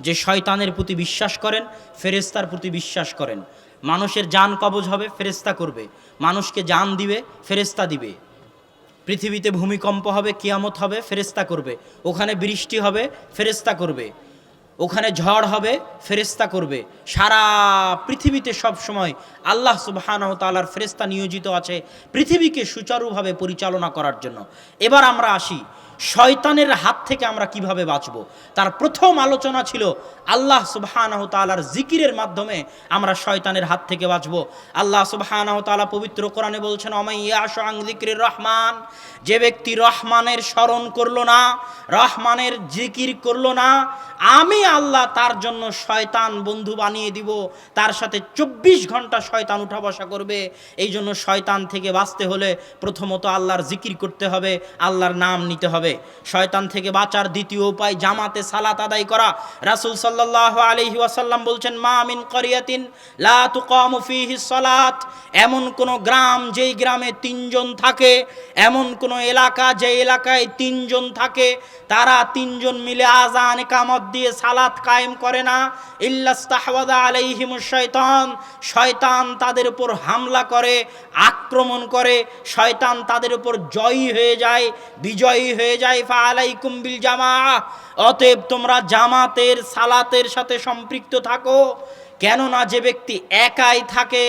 যে শয়তানের প্রতি বিশ্বাস করেন ফেরেস্তার প্রতি বিশ্বাস করেন। মানুষের যান কবজ হবে ফেরেস্তা করবে। মানুষকে যান দিবে ফেরেস্তা দিবে। পৃথিবীতে ভূমিকম্প হবে, কিয়ামত হবে ফেরেস্তা করবে। ওখানে বৃষ্টি হবে ফেরেস্তা করবে। ওখানে ঝড় হবে ফেরেস্তা করবে। সারা পৃথিবীতে সব সময় আল্লাহ সুবহানাহু তালার ফেরেস্তা নিয়োজিত আছে পৃথিবীকে সুচারুভাবে পরিচালনা করার জন্য। এবার আমরা আসি শয়তানের হাত থেকে আমরা কীভাবে বাঁচব? তার প্রথম আলোচনা ছিল, আল্লাহ সুবহানাহ তাআলার জিকিরের মাধ্যমে আমরা শয়তানের হাত থেকে বাঁচব। আল্লাহ সুবহানাহু তাআলা পবিত্র কোরআনে বলছেন অমাইয়াশু জিকির রহমান। যে ব্যক্তি রহমানের স্মরণ করল না, রহমানের জিকির করল না, আমি আল্লাহ তার জন্য শয়তান বন্ধু বানিয়ে দিব। তার সাথে চব্বিশ ঘণ্টা শয়তান উঠা বসা করবে। এই জন্য শয়তান থেকে বাঁচতে হলে প্রথমত আল্লাহর জিকির করতে হবে, আল্লাহর নাম নিতে হবে। শয়তান থেকে বাঁচার দ্বিতীয় উপায় জামাতে সালাত আদায় করা। রাসূল সাল্লাল্লাহু আলাইহি ওয়াসাল্লাম বলছেন, মা মিন করিয়াতিন সালাত। এমন কোন গ্রাম যেই গ্রামে তিনজন থাকে, এমন কোন এলাকা যে এলাকায় তিনজন থাকে, তারা তিনজন মিলে আজান কামত দিয়ে সালাত কায়েম করে না। ইল্লাস্তাহওয়াদা আলাইহিমুশ শয়তান। শয়তান তাদের উপর হামলা করে, আক্রমণ করে। শয়তান তাদের উপর জয়ী হয়ে যায়, বিজয়ী হয়ে যায় জামা অতএব তোমরা জামাতের সালাতের সাথে সম্পৃক্ত থাকো। কেননা যে ব্যক্তি একাই থাকে,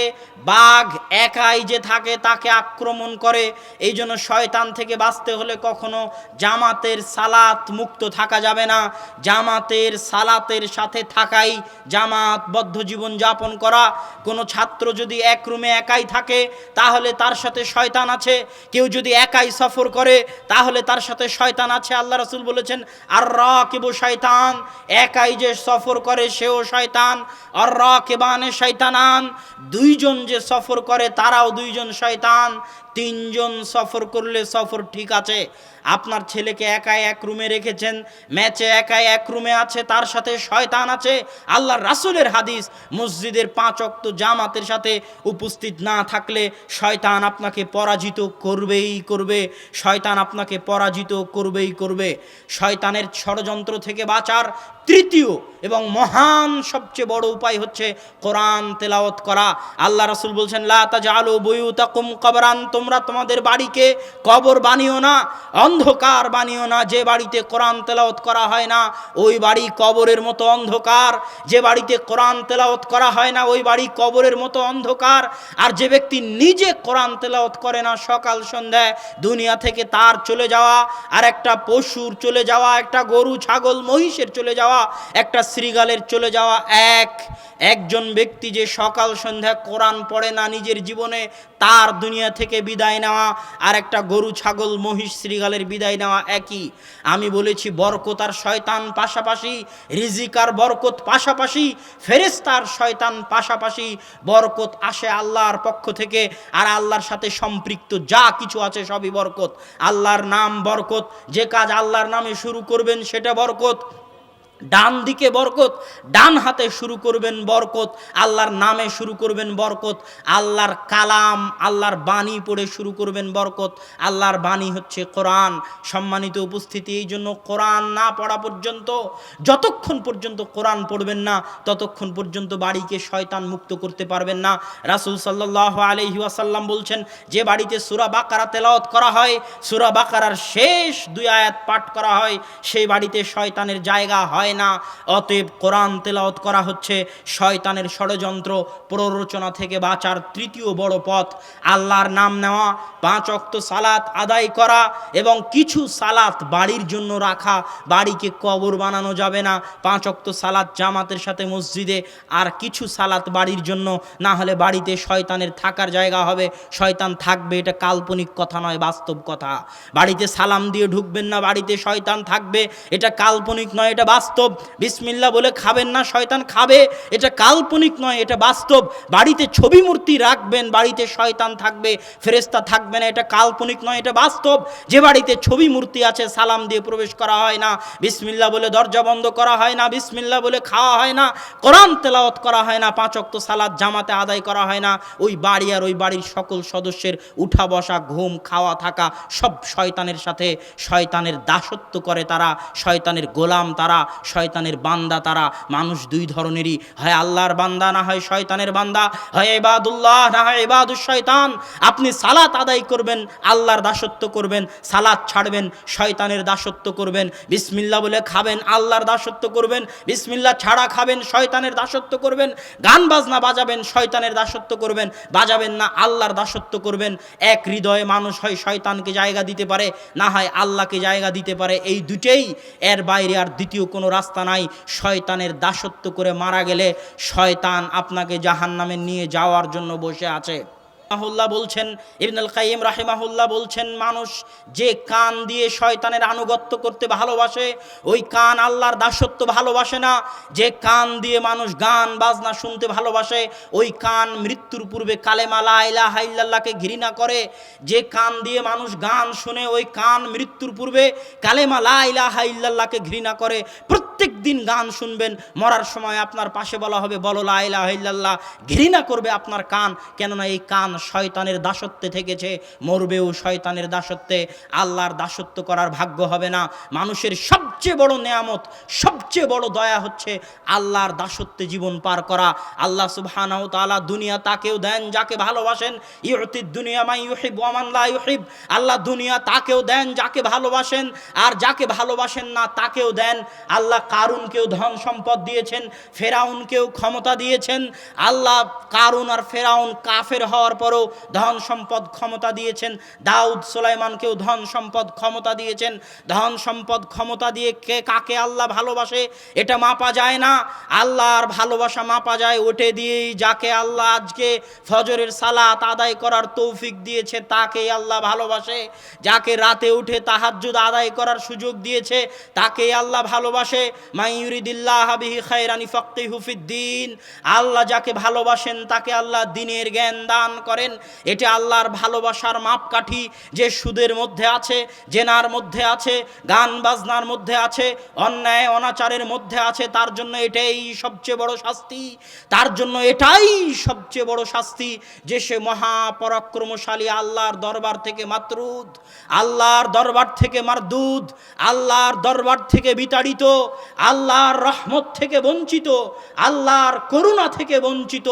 বাঘ একাই যে থাকে তাকে আক্রমণ করে এই জন্য শয়তান থেকে বাঁচতে হলে কখনো জামাতের সালাত মুক্ত থাকা যাবে না। জামাতের সালাতের সাথে থাকাই জামাতবদ্ধ জীবন যাপন করা। কোনো ছাত্র যদি এক রুমে একাই থাকে, তাহলে তার সাথে শয়তান আছে। কেউ যদি একাই সফর করে, তাহলে তার সাথে শয়তান আছে। আল্লাহ রসুল বলেছেন, আর র কেবো শয়তান। একাই যে সফর করে, সেও শয়তান। আর র কেবানে শয়তানান। দুইজন যে সফর করে তারাও দুইজন শয়তান। তিনজন সফর করলে সফর ঠিক আছে। আপনার ছেলেকে একাই এক রুমে রেখেছেন, ম্যাচে একাই এক রুমে আছে, তার সাথে শয়তান আছে। আল্লাহ রাসুলের হাদিস, মসজিদের পাঁচ অক্ত জামাতের সাথে উপস্থিত না থাকলে শয়তান আপনাকে পরাজিত করবেই করবে, শয়তান আপনাকে পরাজিত করবেই করবে। শয়তানের ষড়যন্ত্র থেকে বাঁচার তৃতীয় এবং মহান সবচেয়ে বড় উপায় হচ্ছে কোরআন তেলাওয়াত করা। আল্লাহ রাসূল বলছেন, লা তাজালু বুয়ুতাকুম কবরান তোমরা তোমাদের বাড়িকে কবর বানিও না, অন্ধকার বানিও না, যে বাড়িতে কোরআন তেলাওয়াত করা হয় না, ওই বাড়ি কবরের মতো অন্ধকার। যে বাড়িতে কোরআন তেলাওয়াত করা হয় না, ওই বাড়ি কবরের মতো অন্ধকার। আর যে ব্যক্তি নিজে কোরআন তেলাওয়াত করে না, সকাল সন্ধ্যায় দুনিয়া থেকে তার চলে যাওয়া, আর একটা পশুর চলে যাওয়া, একটা গরু, ছাগল, মহিষের চলে যাওয়া, একটা শ্রীগালের চলে যাওয়া, এক, একজন ব্যক্তি যে সকাল সন্ধ্যা কোরআন পড়ে না নিজের জীবনে তার দুনিয়া থেকে বিদায় নেওয়া, আর একটা গরু, ছাগল, মহিষ, শ্রীগালের বিদায় নেওয়া একই। আমি বলেছি, বরকত আর শয়তান পাশাপাশি, রিজিক আর বরকত পাশাপাশি ফেরেস্তার শয়তান পাশাপাশি বরকত আসে আল্লাহর পক্ষ থেকে, আর আল্লাহর সাথে সম্পৃক্ত যা কিছু আছে সবই বরকত। আল্লাহর নাম বরকত, যে কাজ আল্লাহর নামে শুরু করবেন সেটা বরকত। ডান দিকে বরকত, ডান হাতে শুরু করবেন বরকত, আল্লাহর নামে শুরু করবেন বরকত, আল্লাহর কালাম, আল্লাহর বাণী পড়ে শুরু করবেন বরকত, আল্লাহর বাণী হচ্ছে কোরআন। সম্মানিত উপস্থিতি, এই জন্য কোরআন না পড়া পর্যন্ত, যতক্ষণ পর্যন্ত কোরআন পড়বেন না, ততক্ষণ পর্যন্ত বাড়িকে শয়তান মুক্ত করতে পারবেন না। রাসুল সাল্লাহ আলহি আসাল্লাম বলছেন, যে বাড়িতে সুরা বাকারা তেলাওয়াত করা হয়, সুরা বাকারার শেষ দুই আয়াত পাঠ করা হয়, সেই বাড়িতে শয়তানের জায়গা হয় না। অতএব কোরআন তেলাওয়াত করা হচ্ছে শয়তানের ষড়যন্ত্র প্ররোচনা থেকে বাঁচার তৃতীয় বড় পথ। আল্লাহর নাম নেওয়া, পাঁচ অক্ত সালাত আদায় করা এবং কিছু সালাত বাড়ির জন্য রাখা। বাড়িকে কবর বানানো যাবে না। পাঁচ অক্ত সালাত জামাতের সাথে মসজিদে আর কিছু সালাত বাড়ির জন্য। না হলে বাড়িতে শয়তানের থাকার জায়গা হবে। শয়তান থাকবে এটা কাল্পনিক কথা নয়, বাস্তব কথা। বাড়িতে সালাম দিয়ে ঢুকবেন না, বাড়িতে শয়তান থাকবে এটা কাল্পনিক নয়, এটা বাস্তব বাস্তব। বিসমিল্লা বলে খাবেন না, শয়তান খাবে। এটা কাল্পনিক নয়, এটা বাস্তব। বাড়িতে ছবি মূর্তি রাখবেন, বাড়িতে শয়তান থাকবে ফেরেস্তা থাকবে না, এটা কাল্পনিক নয়, এটা বাস্তব। যে বাড়িতে ছবি মূর্তি আছে, সালাম দিয়ে প্রবেশ করা হয় না বিসমিল্লা বলে দরজা বন্ধ করা হয় না বিসমিল্লা বলে খাওয়া হয় না, কোরআন তেলাওয়াত করা হয় না, পাঁচ অক্ত সালাদ জামাতে আদায় করা হয় না। ওই বাড়ি আর ওই বাড়ির সকল সদস্যের উঠা বসা, ঘুম, খাওয়া থাকা, সব শয়তানের সাথে, শয়তানের দাসত্ব করে তারা, শয়তানের গোলাম তারা শয়তানের বান্দা তারা। মানুষ দুই ধরনেরই। হয় আল্লাহর বান্দা, না হয় শয়তানের বান্দা। হয় এবাদুল্লাহ না হয় ইবাদুস শয়তান। আপনি সালাত আদায় করবেন, আল্লাহর দাসত্ব করবেন, সালাত ছাড়বেন, শয়তানের দাসত্ব করবেন। বিসমিল্লা বলে খাবেন, আল্লাহর দাসত্ব করবেন। বিসমিল্লা ছাড়া খাবেন, শয়তানের দাসত্ব করবেন। গান বাজনা বাজাবেন, শয়তানের দাসত্ব করবেন। বাজাবেন না, আল্লাহর দাসত্ব করবেন। এক হৃদয়ে মানুষ হয় শয়তানকে জায়গা দিতে পারে, না হয় আল্লাহকে জায়গা দিতে পারে। এই দুটেই এর বাইরে আর দ্বিতীয় কোনো রাস্তা নাই, শয়তানের দাসত্ব করে মারা গেলে শয়তান আপনাকে জাহান নামে নিয়ে যাওয়ার জন্য বসে আছে। রাহিমাহুল্লাহ বলছেন, ইবনুল কাইম রাহিমাহুল্লাহ বলছেন, মানুষ যে কান দিয়ে শয়তানের আনুগত্য করতে ভালোবাসে, ওই কান আল্লাহর দাসত্ব ভালোবাসে না। যে কান দিয়ে মানুষ গান, বাজনা শুনতে ভালোবাসে, ওই কান মৃত্যুর পূর্বে কালেমা লা ইলাহা ইল্লাল্লাহকে ঘৃণা করে। যে কান দিয়ে মানুষ গান শুনে, ওই কান মৃত্যুর পূর্বে কালেমা লা ইলাহা ইল্লাল্লাহকে ঘৃণা করে। প্রত্যেক দিন গান শুনবেন, মরার সময় আপনার পাশে বলা হবে, বলো লা ইলাহা ইল্লাল্লাহ, ঘৃণা করবে আপনার কান। কেননা এই কান শয়তানের দাসত্বে থেকেছে, মরবেও শয়তানের দাসত্বে। আল্লাহর দাসত্ব করার ভাগ্য হবে না। মানুষের সবচেয়ে বড় নেয়ামত, সবচেয়ে বড় দয়া হচ্ছে আল্লাহর দাসত্বে জীবন পার করা। আল্লাহ সুবহানাহু তাআলা দুনিয়া তাকেও দেন, যাকে ভালোবাসেন। ইউতিদ দুনিয়া মাই ইউহিব ওয়ামান লা ইউহিব। আল্লাহ দুনিয়া তাকেও দেন, যাকে ভালোবাসেন। আর যাকে ভালোবাসেন না, তাকেও দেন। আল্লাহ কারুনকেও ধন সম্পদ দিয়েছেন, ফেরাউনকেও ক্ষমতা দিয়েছেন। আল্লাহ কারুন আর ফেরাউন কাফের হওয়ার পরও ধন সম্পদ ক্ষমতা দিয়েছেন। দাউদ সোলাইমানকেও ধন সম্পদ ক্ষমতা দিয়েছেন। ধন সম্পদ ক্ষমতা দিয়ে কে কাকে আল্লাহ ভালোবাসে এটা মাপা যায় না। আল্লাহর ভালোবাসা মাপা যায়, ওটে দিয়েই যাকে আল্লাহ আজকে ফজরের সালাত আদায় করার তৌফিক দিয়েছে, তাকেই আল্লাহ ভালোবাসে। যাকে রাতে উঠে তাহাজ্জুদ আদায় করার সুযোগ দিয়েছে, তাকেই আল্লাহ ভালোবাসে। মাইয়ুরিদিল্লাহ বিহি খায়রানি ফাক্কিহু ফিদ্দিন আল্লাহ যাকে ভালোবাসেন, তাকে আল্লাহ দিনের জ্ঞান দান করেন। এটা আল্লাহর ভালোবাসার মাপকাঠি যে সুদের মধ্যে আছে, জেনার মধ্যে আছে, গান বাজনার মধ্যে আছে, অন্যায়, অনাচারের মধ্যে আছে, তার জন্য এটাই সবচেয়ে বড় শাস্তি। তার জন্য এটাই সবচেয়ে বড় শাস্তি যে সে মহাপরাক্রমশালী আল্লাহর দরবার থেকে মাতরুদ, আল্লাহর দরবার থেকে মারদুদ, আল্লাহর দরবার থেকে বিতাড়িত, আল্লাহর রহমত থেকে বঞ্চিত, আল্লাহর করুণা থেকে বঞ্চিত,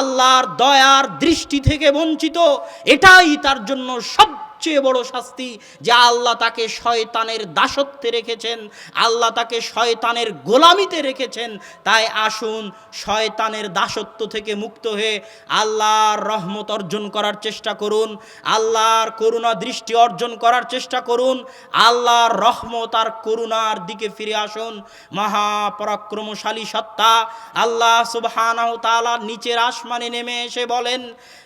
আল্লাহর দয়ার দৃষ্টি থেকে বঞ্চিত, এটাই তার জন্য সবচেয়ে বড় শাস্তি যে আল্লাহ তাকে শয়তানের দাসত্বে রেখেছেন, আল্লাহ তাকে শয়তানের গোলামিতে রেখেছেন। তাই আসুন, শয়তানের দাসত্ব থেকে মুক্ত হয়ে আল্লাহর রহমত অর্জন করার চেষ্টা করুন, আল্লাহর করুণা দৃষ্টি অর্জন করার চেষ্টা করুন, আল্লাহর রহমত আর করুণার দিকে ফিরে আসুন। মহাপরাক্রমশালী সত্তা আল্লাহ সুবহানাহু তাআলা নিচের আসমানে নেমে এসে বলেন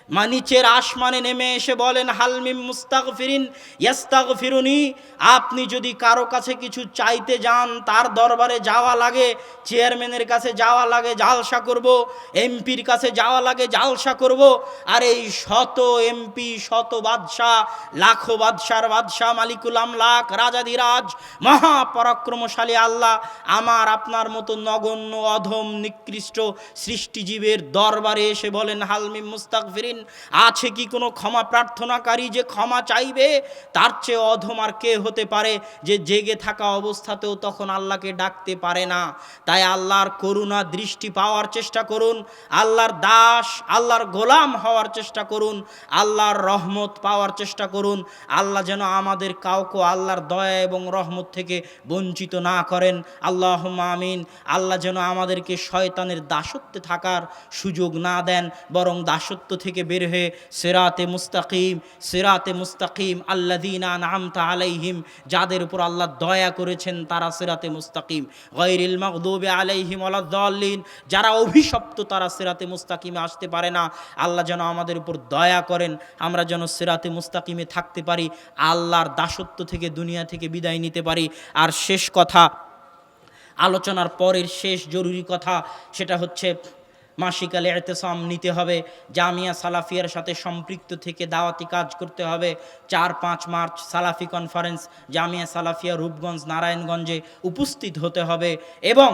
মা নিচের আসমানে নেমে এসে বলেন হালমিম মুস্তাক ফিরিন ইয়াস্তাক ফিরুনি আপনি যদি কারও কাছে কিছু চাইতে যান, তার দরবারে যাওয়া লাগে, চেয়ারম্যানের কাছে যাওয়া লাগে, জালসা করব, এমপির কাছে যাওয়া লাগে, জালসা করব। আর এই শত এমপি, শত বাদশাহ, লাখো বাদশার বাদশাহ, মালিকুল আমলাক, রাজাধিরাজ, মহাপরাক্রমশালী আল্লাহ, আমার আপনার মতো নগণ্য, অধম, নিকৃষ্ট সৃষ্টিজীবের দরবারে এসে বলেন হালমিম মুস্তাক ফিরিন আছে কি কোনো ক্ষমা প্রার্থনাকারী যে ক্ষমা চাইবে? তার চেয়ে অধম আর কে হতে পারে যে জেগে থাকা অবস্থাতেও তখন আল্লাহকে ডাকতে পারে না? তাই আল্লাহর করুণা দৃষ্টি পাওয়ার চেষ্টা করুন। আল্লাহর দাস, আল্লাহর গোলাম হওয়ার চেষ্টা করুন। আল্লাহর রহমত পাওয়ার চেষ্টা করুন। আল্লাহ যেন আমাদের কাউকে আল্লাহর দয়া এবং রহমত থেকে বঞ্চিত না করেন। আল্লাহ আমিন। আল্লাহ যেন আমাদেরকে শয়তানের দাসত্বে থাকার সুযোগ না দেন, বরং দাসত্ব থেকে বের হয়ে, সেরাতে মুস্তাকিম সেরাতে মুস্তাকিম আল্লাদিনা নামতা আলাইহিম, যাদের উপর আল্লাহ দয়া করেছেন, তারা সেরাতে মুস্তাকিম। গৈরিল মকদুবে আলাইহিম আলাদ্দাল্লিন যারা অভিশপ্ত, তারা সেরাতে মুস্তাকিমে আসতে পারে না। আল্লাহ যেন আমাদের উপর দয়া করেন, আমরা যেন সেরাতে মুস্তাকিমে থাকতে পারি, আল্লাহর দাসত্ব থেকে, দুনিয়া থেকে বিদায় নিতে পারি। আর শেষ কথা, আলোচনার পরের শেষ জরুরি কথা, সেটা হচ্ছে মাসিকালে এতেসাম নিতে হবে। জামিয়া সালাফিয়ার সাথে সম্পৃক্ত থেকে দাওয়াতি কাজ করতে হবে। চার পাঁচ মার্চ সালাফি কনফারেন্স, জামিয়া সালাফিয়া রূপগঞ্জ, নারায়ণগঞ্জে উপস্থিত হতে হবে এবং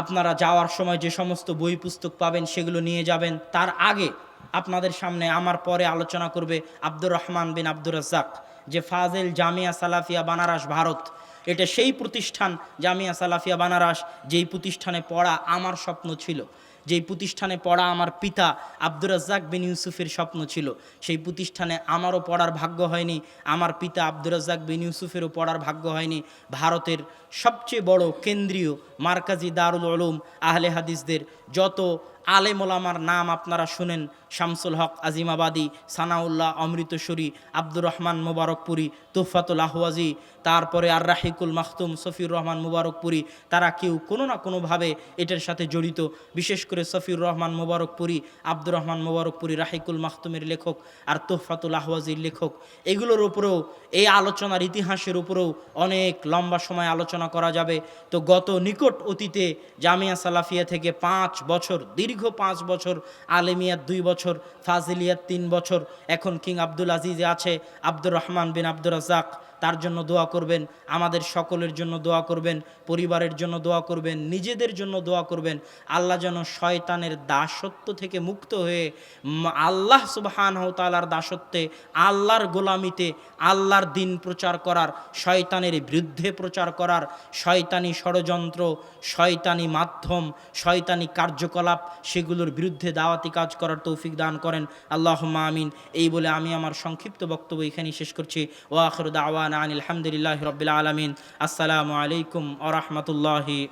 আপনারা যাওয়ার সময় যে সমস্ত বই পুস্তক পাবেন সেগুলো নিয়ে যাবেন। তার আগে আপনাদের সামনে আমার পরে আলোচনা করবে আব্দুর রহমান বিন আব্দুর রাজ্জাক, যে ফাজেল জামিয়া সালাফিয়া বানারস ভারত। এটা সেই প্রতিষ্ঠান জামিয়া সালাফিয়া বানারাস, যেই প্রতিষ্ঠানে পড়া আমার স্বপ্ন ছিল। যেই প্রতিষ্ঠানে পড়া আমার পিতা আব্দুর রাজ্জাক বিন ইউসুফের স্বপ্ন ছিল, সেই প্রতিষ্ঠানে আমারও পড়ার ভাগ্য হয়নি, আমার পিতা আব্দুর রাজ্জাক বিন ইউসুফেরও পড়ার ভাগ্য হয়নি। ভারতের সবচেয়ে বড় কেন্দ্রীয় মার্কাজি দারুল আলম আহলে হাদিসদের যত আলেম ওলামার নাম আপনারা শুনেন। শামসুল হক, আজিমাবাদী, সানাউল্লাহ, অমৃতসরী, আব্দুর রহমান মুবারকপুরি, তুফাতুল আহওয়াজি, তারপরে আর রাহিকুল মাহতুম সফিউর রহমান মুবারকপুরি, তারা কেউ কোনো না কোনোভাবে এটার সাথে জড়িত। বিশেষ করে সফির রহমান মুবারকপুরি, আব্দুর রহমান মুবারকপুরি, রাহিকুল মাহতুমের লেখক আর তোহফাতুল আহওয়াজির লেখক। এগুলোর উপরেও, এই আলোচনার ইতিহাসের উপরেও অনেক লম্বা সময় আলোচনা করা যাবে। তো গত নিকট অতীতে জামিয়া সালাফিয়া থেকে পাঁচ বছর দীর্ঘ পাঁচ বছর আলেমিয়াত দুই বছর ফাজিলিয়াত তিন বছর। এখন কিং আব্দুল আজিজ আছে আব্দুর রহমান বিন আব্দুর রাজাক তার জন্য দোয়া করবেন, আমাদের সকলের জন্য দোয়া করবেন, পরিবারের জন্য দোয়া করবেন, নিজেদের জন্য দোয়া করবেন। আল্লাহ যেন শয়তানের দাসত্ব থেকে মুক্ত হয়ে আল্লাহ সুবহান তালার দাসত্বে, আল্লাহর গোলামিতে, আল্লাহর দিন প্রচার করার, শয়তানের বিরুদ্ধে প্রচার করার, শয়তানি ষড়যন্ত্র, শয়তানি মাধ্যম, শয়তানি কার্যকলাপ, সেগুলোর বিরুদ্ধে দাওয়াতি কাজ করার তৌফিক দান করেন। আল্লাহ আমিন। এই বলে আমি আমার সংক্ষিপ্ত বক্তব্য এখানেই শেষ করছি। ও আখর দাওয়ান আনিল আলহামদুলিল্লাহ রবিল আলমিন। আসসালামু আলাইকুম আ রহমতুল্লাহি